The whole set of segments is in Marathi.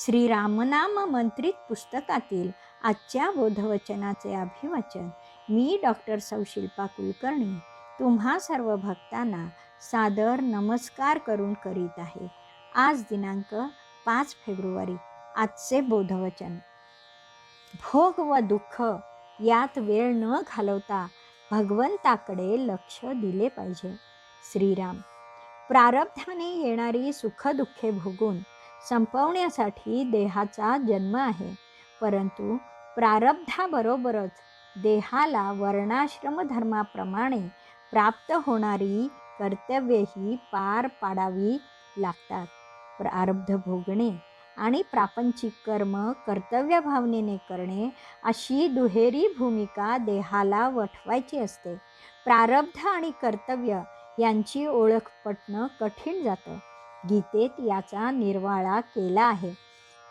श्रीरामनाम मंत्रित पुस्तकातील आजच्या बोधवचनाचे अभिवाचन मी डॉक्टर सौशिल्पा कुलकर्णी तुम्हा सर्व भक्तांना सादर नमस्कार करून करीत आहे. आज दिनांक पाच फेब्रुवारी आजचे बोधवचन. भोग व दुःख यात वेळ न घालवता भगवंताकडे लक्ष दिले पाहिजे. श्रीराम प्रारब्धाने येणारी सुखदुःखे भोगून संपवण्यासाठी देहाचा जन्म आहे. परंतु प्रारब्धाबरोबरच देहाला वर्णाश्रम धर्माप्रमाणे प्राप्त होणारी कर्तव्येही पार पाडावी लागतात. प्रारब्ध भोगणे आणि प्रापंचिक कर्म कर्तव्य भावनेने करणे अशी दुहेरी भूमिका देहाला वठवायची असते. प्रारब्ध आणि कर्तव्य यांची ओळख पटणं कठीण जातं. गीतेत याचा निर्वाळा केला आहे.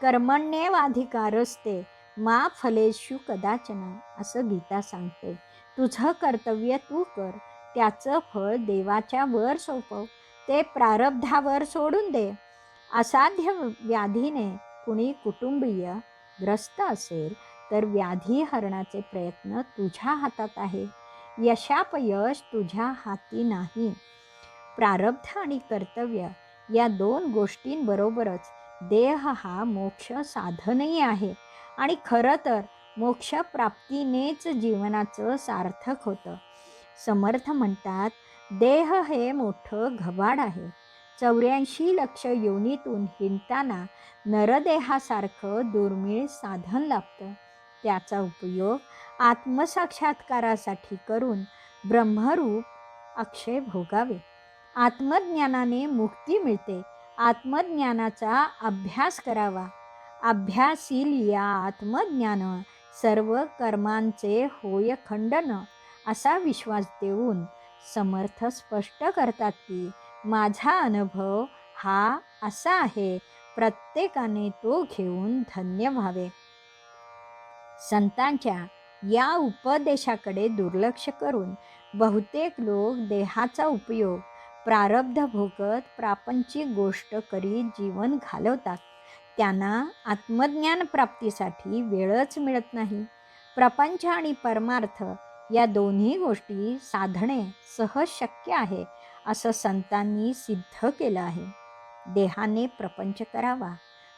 कर्मण्येवाधिकारस्ते मा फलेशु कदाचन असं गीता सांगते. तुझं कर्तव्य तू कर त्याचं फळ देवाच्या वर सोपव ते प्रारब्धावर सोडून दे. असाध्य व्याधीने कुणी कुटुंबीय ग्रस्त असेल तर व्याधी हरणाचे प्रयत्न तुझ्या हातात आहे. यशापयश तुझ्या हाती नाही. प्रारब्ध आणि कर्तव्य या दोन गोष्टींबरोबरच देह हा मोक्ष साधनही आहे. आणि खरं तर मोक्षप्राप्तीनेच जीवनाचं सार्थक होतं. समर्थ म्हणतात देह हे मोठं घबाड आहे. चौऱ्याऐंशी लक्ष योनीतून हिंडताना नरदेहासारखं दुर्मिळ साधन लाभतं. त्याचा उपयोग आत्मसाक्षात्कारासाठी करून ब्रह्मरूप अक्षय भोगावे. आत्मज्ञानाने मुक्ती मिळते. आत्मज्ञानाचा अभ्यास करावा. अभ्यासील या आत्मज्ञान सर्व कर्मांचे होय खंडन असा विश्वास देऊन समर्थ स्पष्ट करतात की माझा अनुभव हा असा आहे प्रत्येकाने तो घेऊन धन्य व्हावे. संतांच्या या उपदेशाकडे दुर्लक्ष करून बहुतेक लोक देहाचा उपयोग प्रारब्ध भोगत प्रापंचिक गोष्ट करीत जीवन घालवतात. त्यांना आत्मज्ञान प्राप्तीसाठी वेळच मिळत नाही. प्रपंच आणि परमार्थ या दोन्ही गोष्टी साधणे सहज शक्य आहे असं संतांनी सिद्ध केलं आहे. देहाने प्रपंच करावा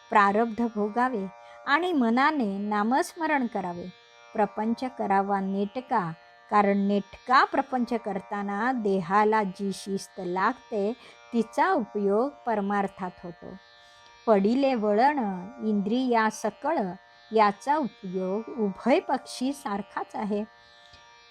प्रारब्ध भोगावे आणि मनाने नामस्मरण करावे. प्रपंच करावा नेटका कारण नेटका प्रपंच करताना देहाला जी शिस्त लागते तिचा उपयोग परमार्थात होतो. पडिले वळण इंद्रिया सकळ याचा उपयोग उभय पक्षी सारखाच आहे.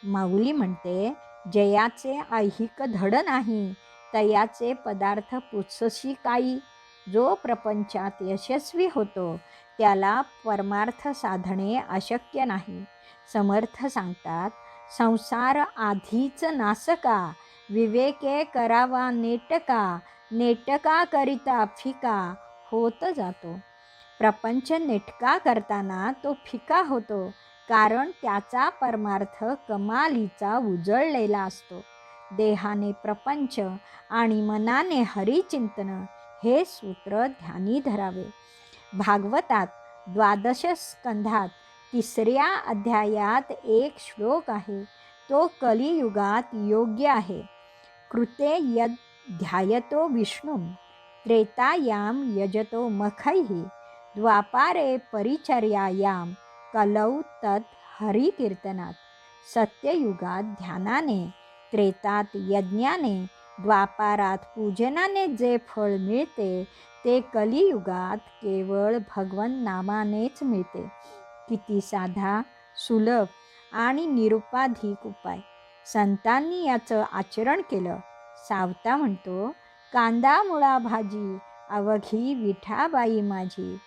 माऊली म्हणते जयाचे ऐहिक धड नाही तयाचे पदार्थ पुसशी काही जो प्रपंचात यशस्वी होतो त्याला परमार्थ साधणे अशक्य नाही. समर्थ सांगतात संसार आधीच नासका विवेके करावा नेटका नेटका करिता फिका होत जातो. प्रपंच नेटका करताना तो फिका होतो कारण त्याचा परमार्थ कमालीचा उजळलेला असतो. देहाने प्रपंच आणि मनाने हरिचिंतन हे सूत्र ध्यानी धरावे. भागवतात द्वादश स्कंधात तिसऱ्या अध्यायात एक श्लोक आहे. तो कलियुगात योग्य आहे. कृते यद ध्यायतो विष्णू त्रेतायाम यजतो मखैः द्वापारे परिचर्यायाम कलौ तत् हरिकीर्तनात सत्ययुगात ध्यानाने त्रेतात यज्ञाने द्वापारात पूजनाने जे फळ मिळते ते कलियुगात केवळ भगवन नामानेच मिळते. किती साधा सुलभ आणि निरुपाधिक उपाय. संतांनी याचं आचरण केलं. सावता म्हणतो कांदा मुळा भाजी अवघी विठाबाई माझी.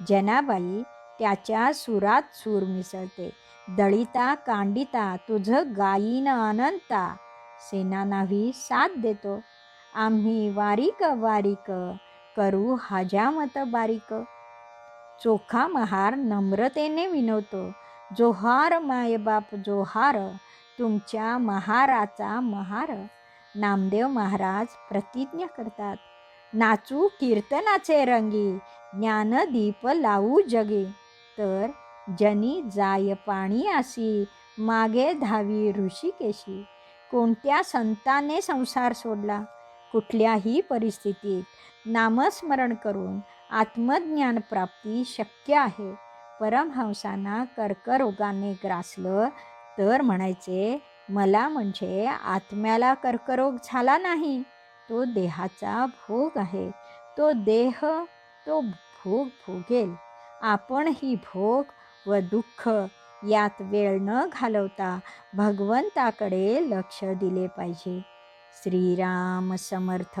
जनाबाई त्याच्या सुरात सूर मिसळते. दळिता कांडिता तुझं गायीन अनंता सेनानाही साथ देतो. आम्ही वारीक वारीक करू हजामत बारीक. चोखा महार नम्रतेने विनवतो जोहार मायबाप जोहार तुमच्या महाराचा महार नामदेव महाराज प्रतिज्ञा करतात नाचू कीर्तनाचे रंगी ज्ञानदीप लावू जगे तर जनी जाय पाणी आसी मागे धावी ऋषिकेशी कोणत्या संताने संसार सोडला कुठल्याही परिस्थितीत नामस्मरण करून आत्मज्ञान प्राप्ती शक्य आहे. परमहंसांना कर्करोगाने ग्रासलं तर म्हणायचे मला म्हणजे आत्म्याला कर्करोग झाला नाही. तो देहाचा भोग आहे. तो देह तो भोग भोगेल. आपण ही भोग व दुःख यात वेळ न घालवता भगवंताकडे लक्ष दिले पाहिजे. श्रीराम समर्थ.